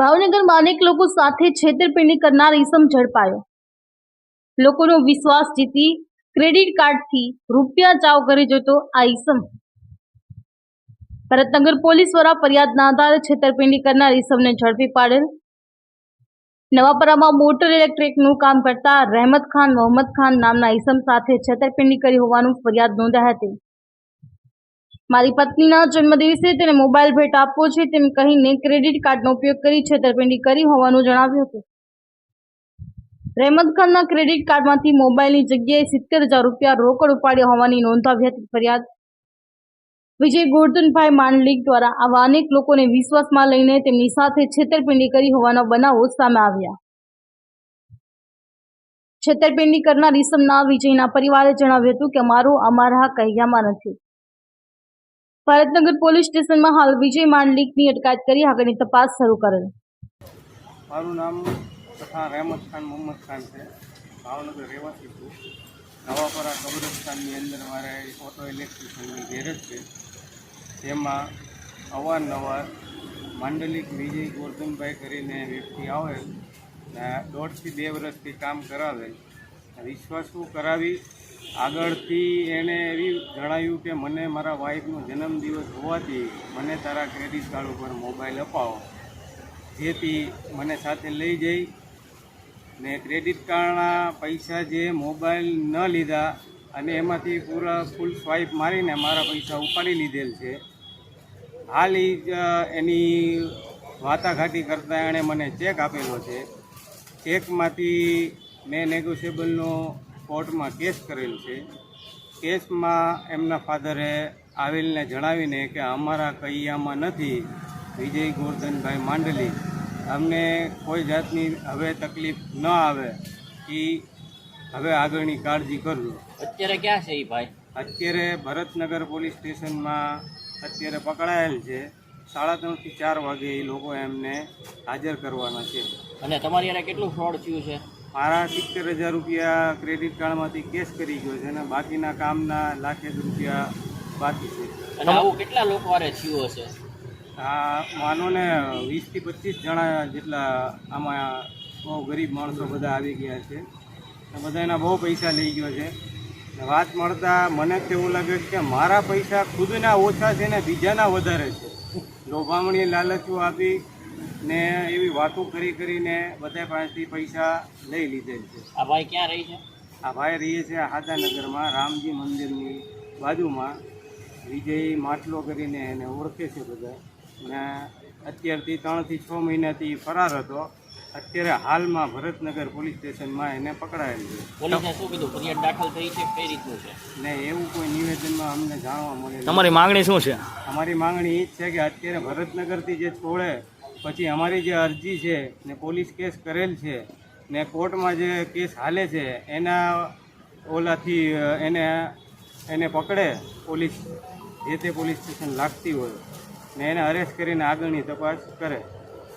ભાવનગરમાં અનેક લોકો સાથે છેતરપિંડી કરનાર ઈસમ ઝડપાયો. લોકોનો વિશ્વાસ જીતી ક્રેડિટ કાર્ડથી રૂપિયા ચાવ કરી જતો આ ઈસમ. ભરતનગર પોલીસ દ્વારા ફરિયાદના આધારે છેતરપિંડી કરનાર ઈસમને ઝડપી પાડેલ. નવાપરામાં મોટર ઇલેક્ટ્રિકનું કામ કરતા રહેમત ખાન, મોહમ્મદ ખાન નામના ઈસમ સાથે છેતરપિંડી કરી હોવાનું ફરિયાદ નોંધાઈ હતી મારી પત્નીના જન્મદિવસે તેને મોબાઈલ ભેટ આપવો છે. તેમ કહીને ક્રેડિટ કાર્ડનો ઉપયોગ કરી છેતરપિંડી કરી હોવાનું જણાવ્યું હતું. રહેમત ખાનના ક્રેડિટ કાર્ડમાંથી મોબાઈલની જગ્યાએ સિત્તેર હજાર રૂપિયા રોકડ ઉપાડ્યા હોવાની નોંધાવી હતી ફરિયાદ. વિજય ગોરધનભાઈ માંડલિક દ્વારા આવા અનેક લોકોને વિશ્વાસમાં લઈને તેમની સાથે છેતરપિંડી કરી હોવાના બનાવો સામે આવ્યા. છેતરપિંડી કરનાર ઇસમના વિજયના પરિવારે જણાવ્યું હતું કે, મારું અમારા કહ્યામાં નથી. ભારતનગર પોલીસ સ્ટેશનમાં હાલ વિજય માંડલિકની અટકાયત કરી આગળની તપાસ શરૂ કરેલ. મારું નામ તથા રહેમત ખાન મોહમ્મદ ખાન છે. ભાવનગર રહેવાસી છું. નવાપરા કબ્રસ્તાનની અંદર મારે ઓટો ઇલેક્ટ્રિશિયનની ગેરેજ છે. જેમાં અવારનવાર માંડલિક વિજય ગોરધનભાઈ કરીને વ્યક્તિ આવે ને દોઢથી બે વર્ષથી કામ કરાવે. વિશ્વાસુ કરાવી? આગળથી એણે એવી જણાવ્યું કે મને મારા વાઈફનો જન્મદિવસ હોવાથી મને તારા ક્રેડિટ કાર્ડ ઉપર મોબાઈલ અપાવો. જેથી મને સાથે લઈ જઈ ને ક્રેડિટ કાર્ડના પૈસા જે મોબાઈલ ન લીધા અને એમાંથી પૂરા ફૂલ સ્વાઇપ મારીને મારા પૈસા ઉપાડી લીધેલ છે. હાલ એની વાટાઘાટી કરતાં એણે મને ચેક આપેલો છે. ચેકમાંથી મેં નેગોશિયેબલનો કોર્ટમાં કેસ કરેલ છે. કેસમાં એમના ફાધરે આવેલને જણાવીને કે અમારા કૈયામાં નથી વિજય ગોરધનભાઈ માંડલી. અમને કોઈ જાતની હવે તકલીફ ન આવે એ હવે આગળની કાળજી કરજો. અત્યારે ક્યાં છે એ ભાઈ? અત્યારે ભરતનગર પોલીસ સ્ટેશનમાં અત્યારે પકડાયેલ છે. સાડા ત્રણથી ચાર વાગે એ લોકો એમને હાજર કરવાના છે. અને તમારી યારે કેટલું ફ્રોડ થયું છે? મારા સિત્તેર હજાર રૂપિયા ક્રેડિટ કાર્ડમાંથી કેશ કરી ગયો છે અને બાકીના કામના લાખેક રૂપિયા બાકી છે. અને આવું કેટલા લોકો હારે થયું હશે? આ માનો ને વીસથી પચીસ જણા જેટલા આમાં બહુ ગરીબ માણસો બધા આવી ગયા છે. બધા બધાના બહુ પૈસા લઈ ગયો છે. વાત મળતા મને કેવું લાગે છે કે મારા પૈસા ખુદના ઓછા છે ને બીજાના વધારે છે. લોભામણી લાલચો આપી ને એવી વાતો કરી કરીને બધા પાસેથી પૈસા લઈ લીધેલ છે. આ ભાઈ ક્યાં રહી છે? આ ભાઈ રહીએ છે હાદાનગરમાં રામજી મંદિરની બાજુમાં. વિજય માટલો કરીને એને ઓળખે છે બધા. ને અત્યારથી ત્રણથી છ મહિનાથી ફરાર હતો. અત્યારે હાલમાં ભરતનગર પોલીસ સ્ટેશનમાં એને પકડાયેલ છે. પોલીસે શું કીધું? ફરિયાદ દાખલ થઈ છે કઈ રીતનું છે? ને એવું કોઈ નિવેદનમાં અમને જાણવા મળે તમારી માંગણી શું છે? અમારી માંગણી એ જ છે કે અત્યારે ભરતનગરથી જે છોડે પછી અમારી જે અરજી છે ને પોલીસ કેસ કરેલ છે ને કોર્ટમાં જે કેસ હાલે છે, એના ઓલાથી એને એને પકડે પોલીસ, જે તે પોલીસ સ્ટેશન લાગતી હોય ને એને અરેસ્ટ કરીને આગળની તપાસ કરે.